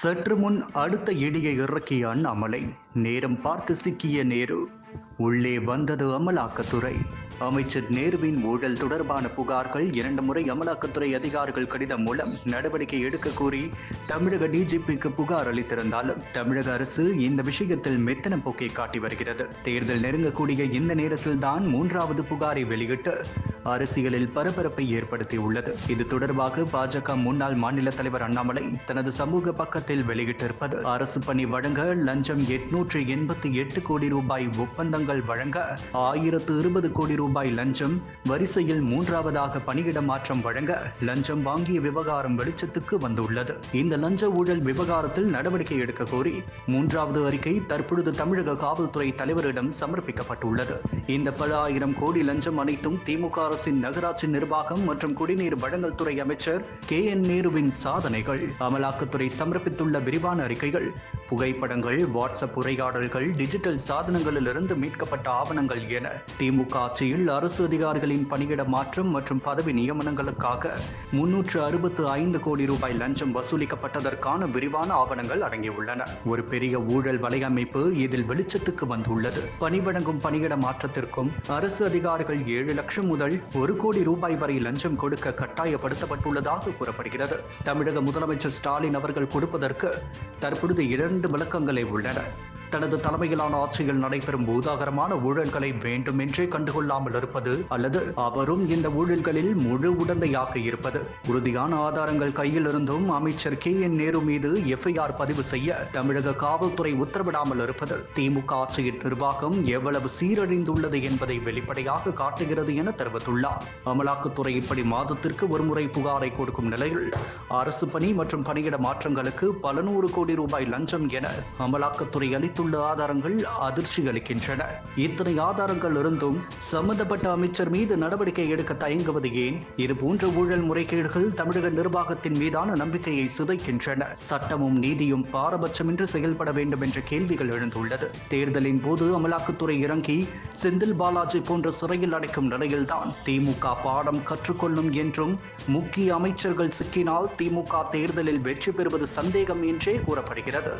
சற்று முன் அடுத்த இடியை இறக்கிய அண்ணாமலை நேரம் பார்த்து சிக்கிய நேரு உள்ளே வந்தது அமலாக்கத்துறை. அமைச்சர் நேருவின் ஊழல் தொடர்பான புகார்கள் இரண்டு முறை அமலாக்கத்துறை அதிகாரிகள் கடிதம் மூலம் நடவடிக்கை எடுக்க கூறி தமிழக டிஜிபிக்கு புகார் அளித்திருந்தாலும் தமிழக அரசு இந்த விஷயத்தில் மெத்தன போக்கை காட்டி வருகிறது. தேர்தல் நெருங்கக்கூடிய இந்த நேரத்தில் தான் மூன்றாவது புகாரை வெளியிட்டு அரசியலில் பரபரப்பை ஏற்படுத்தியுள்ளது. இது தொடர்பாக பாஜக முன்னாள் மாநில தலைவர் அண்ணாமலை தனது சமூக பக்கத்தில் வெளியிட்டிருப்பது. அரசு பணி வழங்க லஞ்சம் எட்நூற்று எண்பத்தி எட்டு கோடி ரூபாய் ஒப்பந்தங்கள் வழங்க ஆயிரத்து இருபது கோடி ரூபாய் லஞ்சம் வரிசையில் மூன்றாவதாக பணியிட மாற்றம் வழங்க லஞ்சம் வாங்கிய விவகாரம் வெளிச்சத்துக்கு வந்துள்ளது. இந்த லஞ்ச ஊழல் விவகாரத்தில் நடவடிக்கை எடுக்க கோரி மூன்றாவது அறிக்கை தற்பொழுது தமிழக காவல்துறை தலைவரிடம் சமர்ப்பிக்கப்பட்டுள்ளது. இந்த பல ஆயிரம் கோடி லஞ்சம் அனைத்தும் திமுக அரசின் நகராட்சி நிர்வாகம் மற்றும் குடிநீர் வழங்கல் துறை அமைச்சர் கே என் நேருவின் சாதனைகள். அமலாக்கத்துறை சமர்ப்பித்துள்ள விரிவான அறிக்கைகள் புகைப்படங்கள் வாட்ஸ்அப் உரையாடல்கள் டிஜிட்டல் சாதனங்களிலிருந்து மீட்கப்பட்ட ஆவணங்கள் என திமுக ஆட்சியில் அரசு அதிகாரிகளின் பணியிட மாற்றம் மற்றும் பதவி நியமனங்களுக்காக முன்னூற்று அறுபத்து ஐந்து கோடி ரூபாய் லஞ்சம் வசூலிக்கப்பட்டதற்கான விரிவான ஆவணங்கள் அடங்கியுள்ளன. ஒரு பெரிய ஊழல் வலையமைப்பு இதில் வெளிச்சத்துக்கு வந்துள்ளது. பணி வழங்கும் பணியிட மாற்றத்திற்கும் அரசு அதிகாரிகள் ஏழு லட்சம் முதல் ஒரு கோடி ரூபாய் வரை லஞ்சம் கொடுக்க கட்டாயப்படுத்தப்பட்டுள்ளதாக கூறப்படுகிறது. தமிழக முதலமைச்சர் ஸ்டாலின் அவர்கள் கொடுப்பதற்கு தற்பொழுது இரண்டு விளக்கங்களே உள்ளன. தனது தலைமையிலான ஆட்சியில் நடைபெறும் பூதாகரமான ஊழல்களை வேண்டுமென்றே கண்டுகொள்ளாமல் இருப்பது அல்லது அவரும் இந்த ஊழல்களில் முழு உடந்தையாக இருப்பது. உறுதியான ஆதாரங்கள் கையில் இருந்தும் அமைச்சர் கே என் நேரு மீது எஃப்ஐஆர் பதிவு செய்ய தமிழக காவல்துறை உத்தரவிடாமல் இருப்பது. திமுக ஆட்சியின் நிர்வாகம் எவ்வளவு சீரழிந்துள்ளது என்பதை வெளிப்படையாக காட்டுகிறது என தெரிவித்துள்ளார். அமலாக்கத்துறை இப்படி மாதத்திற்கு ஒருமுறை புகாரை கொடுக்கும் நிலையில் அரசு பணி மற்றும் பணியிட மாற்றங்களுக்கு பல நூறு கோடி ரூபாய் லஞ்சம் என அமலாக்கத்துறை அளித்துள்ள ஆதாரங்கள் அதிர்ச்சி அளிக்கின்றன. இத்தனை ஆதாரங்கள் இருந்தும் சம்பந்தப்பட்ட அமைச்சர் மீது நடவடிக்கை எடுக்க தயங்குவது ஏன்? இது போன்ற ஊழல் முறைகேடுகள் தமிழக நிர்வாகத்தின் மீதான நம்பிக்கையை சிதைக்கின்றன. சட்டமும் நீதியும் பாரபட்சமின்றி செயல்பட வேண்டும் என்ற கேள்விகள் எழுந்துள்ளது. தேர்தலின் போது அமலாக்கத்துறை இறங்கி செந்தில் பாலாஜி போன்ற சிறையில் அடைக்கும் நிலையில்தான் திமுக பாடம் கற்றுக்கொள்ளும் என்றும் முக்கிய அமைச்சர்கள் சிக்கினால் திமுக தேர்தலில் வெற்றி பெறுவது சந்தேகம் என்றே கூறப்படுகிறது.